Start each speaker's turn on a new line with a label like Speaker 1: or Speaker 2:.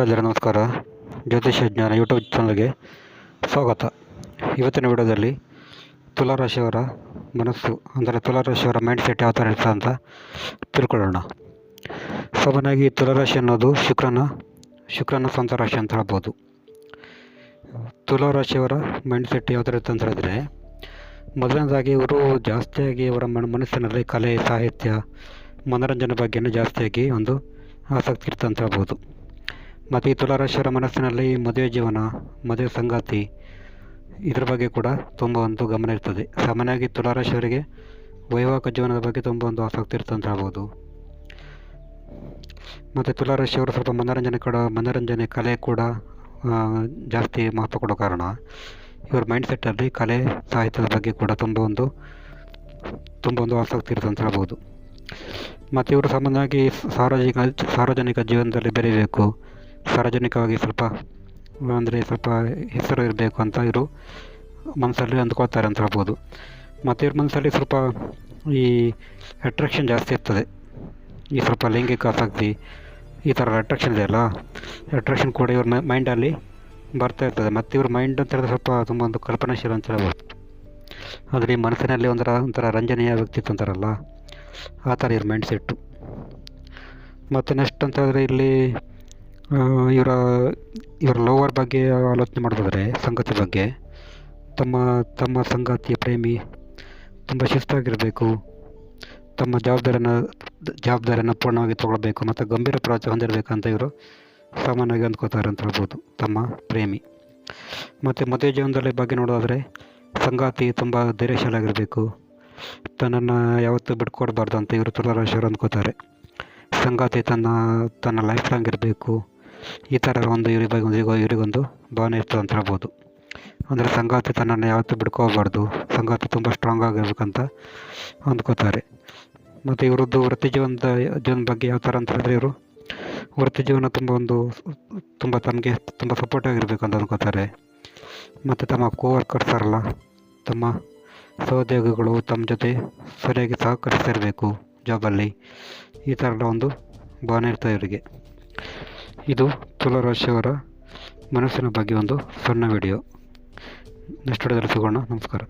Speaker 1: ಎಲ್ಲರಿಗೂ ನಮಸ್ಕಾರ. ಜ್ಯೋತಿಷ್ಯ ಜ್ಞಾನ ಯೂಟ್ಯೂಬ್ ಚಾನಲ್ಗೆ ಸ್ವಾಗತ. ಇವತ್ತಿನ ವಿಡಿಯೋದಲ್ಲಿ ತುಲಾರಾಶಿಯವರ ಮನಸ್ಸು, ಅಂದರೆ ತುಲಾರಾಶಿಯವರ ಮೈಂಡ್ ಸೆಟ್ ಯಾವ ಥರ ಇರ್ತದೆ ಅಂತ ತಿಳ್ಕೊಳ್ಳೋಣ. ಸಾಮಾನ್ಯವಾಗಿ ತುಲಾರಾಶಿ ಅನ್ನೋದು ಶುಕ್ರನ ಶುಕ್ರನ ಸ್ವಂತ ರಾಶಿ ಅಂತ ಹೇಳ್ಬೋದು. ತುಲಾರಾಶಿಯವರ ಮೈಂಡ್ ಸೆಟ್ ಯಾವ ಥರ ಇರುತ್ತೆ ಅಂತ ಹೇಳಿದ್ರೆ, ಮೊದಲನೇದಾಗಿ ಇವರು ಜಾಸ್ತಿಯಾಗಿ ಅವರ ಮನ, ಮನಸ್ಸಿನಲ್ಲಿ ಕಲೆ, ಸಾಹಿತ್ಯ, ಮನೋರಂಜನೆ ಬಗ್ಗೆನೇ ಜಾಸ್ತಿಯಾಗಿ ಒಂದು ಆಸಕ್ತಿ ಇರ್ತಂತ ಹೇಳ್ಬೋದು. ಮತ್ತು ಈ ತುಲಾರಾಶಿಯವರ ಮನಸ್ಸಿನಲ್ಲಿ ಮದುವೆ ಜೀವನ, ಮದುವೆ ಸಂಗಾತಿ ಇದ್ರ ಬಗ್ಗೆ ಕೂಡ ತುಂಬ ಒಂದು ಗಮನ ಇರ್ತದೆ. ಸಾಮಾನ್ಯವಾಗಿ ತುಲಾರಾಶಿಯವರಿಗೆ ವೈವಾಹಿಕ ಜೀವನದ ಬಗ್ಗೆ ತುಂಬ ಒಂದು ಆಸಕ್ತಿ ಇರುತ್ತೆ ಅಂತ ಹೇಳ್ಬೋದು. ಮತ್ತು ತುಲಾರಾಶಿಯವರು ಸ್ವಲ್ಪ ಮನೋರಂಜನೆ ಕೂಡ, ಮನೋರಂಜನೆ ಕಲೆ ಕೂಡ ಜಾಸ್ತಿ ಮಹತ್ವ ಕೊಡೋ ಕಾರಣ ಇವ್ರ ಮೈಂಡ್ ಸೆಟ್ಟಲ್ಲಿ ಕಲೆ, ಸಾಹಿತ್ಯದ ಬಗ್ಗೆ ಕೂಡ ತುಂಬ ಒಂದು ತುಂಬ ಒಂದು ಆಸಕ್ತಿ ಇರುತ್ತೆ ಅಂತ ಹೇಳ್ಬೋದು. ಮತ್ತು ಇವರು ಸಾಮಾನ್ಯವಾಗಿ ಸಾರ್ವಜನಿಕ ಸಾರ್ವಜನಿಕ ಜೀವನದಲ್ಲಿ ಬೆರೀಬೇಕು. ಸಾರ್ವಜನಿಕವಾಗಿ ಸ್ವಲ್ಪ, ಅಂದರೆ ಸ್ವಲ್ಪ ಹೆಸರು ಇರಬೇಕು ಅಂತ ಇವರು ಮನಸ್ಸಲ್ಲಿ ಅಂದ್ಕೊಳ್ತಾರೆ ಅಂತ ಹೇಳ್ಬೋದು. ಮತ್ತು ಇವ್ರ ಮನಸ್ಸಲ್ಲಿ ಸ್ವಲ್ಪ ಈ ಅಟ್ರಾಕ್ಷನ್ ಜಾಸ್ತಿ ಇರ್ತದೆ. ಈ ಸ್ವಲ್ಪ ಲೈಂಗಿಕ ಆಸಕ್ತಿ, ಈ ಥರ ಅಟ್ರಾಕ್ಷನ್ ಇದೆಯಲ್ಲ ಅಟ್ರಾಕ್ಷನ್ ಕೂಡ ಇವ್ರ ಮೈಂಡಲ್ಲಿ ಬರ್ತಾ ಇರ್ತದೆ. ಮತ್ತು ಇವ್ರ ಮೈಂಡ್ ಅಂತ ಹೇಳಿದ್ರೆ ಸ್ವಲ್ಪ ತುಂಬ ಒಂದು ಕಲ್ಪನಾಶೀಲ ಅಂತ ಹೇಳ್ಬೋದು. ಆದರೆ ಈ ಮನಸ್ಸಿನಲ್ಲಿ ಒಂಥರ ಒಂಥರ ರಂಜನೀಯ ವ್ಯಕ್ತಿತ್ವ ಅಂತಾರಲ್ಲ, ಆ ಥರ ಇವ್ರ ಮೈಂಡ್ ಸೆಟ್ಟು ಮತ್ತು ನೆಕ್ಸ್ಟ್ ಅಂತ ಹೇಳಿದ್ರೆ ಇಲ್ಲಿ ಇವರ ಇವರ ಲೋವರ್ ಬಗ್ಗೆ ಆಲೋಚನೆ ಮಾಡೋದಾದರೆ ಸಂಗತಿ ಬಗ್ಗೆ. ತಮ್ಮ ತಮ್ಮ ಸಂಗಾತಿಯ ಪ್ರೇಮಿ, ತುಂಬ ಶಿಸ್ತಾಗಿರಬೇಕು. ತಮ್ಮ ಜವಾಬ್ದಾರಿಯನ್ನು ಜವಾಬ್ದಾರಿಯನ್ನು ಪೂರ್ಣವಾಗಿ ತೊಗೊಳ್ಬೇಕು ಮತ್ತು ಗಂಭೀರ ಪ್ರವಚ ಹೊಂದಿರಬೇಕಂತ ಇವರು ಸಾಮಾನ್ಯವಾಗಿ ಅಂದ್ಕೋತಾರೆ ಅಂತ ಹೇಳ್ಬೋದು, ತಮ್ಮ ಪ್ರೇಮಿ. ಮತ್ತು ಮದುವೆ ಜೀವನದಲ್ಲಿ ಬಗ್ಗೆ ನೋಡೋದಾದರೆ, ಸಂಗಾತಿ ತುಂಬ ಧೈರ್ಯಶಾಲಾಗಿರಬೇಕು ತನ್ನನ್ನು ಯಾವತ್ತೂ ಬಿಟ್ಕೊಡ್ಬಾರ್ದು ಅಂತ ಇವರು ತುಲಾರಾಶಿಯವರು ಅಂದ್ಕೋತಾರೆ. ಸಂಗಾತಿ ತನ್ನ ತನ್ನ ಲೈಫ್ ಲಾಂಗ್ ಇರಬೇಕು. ಈ ಥರ ಒಂದು ಇವ್ರಿಗೆ ಬಗ್ಗೆ ಒಂದು ಇವ್ರಿಗೂ- ಇವರಿಗೊಂದು ಭಾವನೆ ಇರ್ತದೆ ಅಂತ ಹೇಳ್ಬೋದು. ಅಂದರೆ ಸಂಗಾತಿ ತನ್ನನ್ನು ಯಾವತ್ತೂ ಬಿಡ್ಕೋಬಾರ್ದು. ಸಂಗಾತಿ ತುಂಬ ಸ್ಟ್ರಾಂಗ್ ಆಗಿರ್ಬೇಕಂತ ಅಂದ್ಕೋತಾರೆ ಮತ್ತು ಇವರದ್ದು ವೃತ್ತಿ ಜೀವನದ ಜೀವನ ಬಗ್ಗೆ ಯಾವ ಥರ ಅಂತ ಹೇಳಿದ್ರೆ ಇವರು ವೃತ್ತಿ ಜೀವನ ತುಂಬ ಒಂದು ತುಂಬ ತಮಗೆ ತುಂಬ ಸಪೋರ್ಟ್ ಆಗಿರಬೇಕು ಅಂತ ಅಂದ್ಕೋತಾರೆ. ಮತ್ತು ತಮ್ಮ ಕೋವರ್ಕರ್ಸರಲ್ಲ ತಮ್ಮ ಸಹೋದ್ಯೋಗಿಗಳು ತಮ್ಮ ಜೊತೆ ಸರಿಯಾಗಿ ಸಹಕರಿಸ್ತಿರಬೇಕು ಜಾಬಲ್ಲಿ ಈ ಥರದ ಒಂದು ಭಾವನೆ ಇರ್ತದೆ ಇವರಿಗೆ. ಇದು ತುಲಾರಾಶಿಯವರ ಮನಸ್ಸಿನ ಬಗ್ಗೆ ಒಂದು ಸಣ್ಣ ವಿಡಿಯೋ ನೆಕ್ಸ್ಟ್ ವಿಡಿಯೋದಲ್ಲಿ ಸಿಗೋಣ. ನಮಸ್ಕಾರ.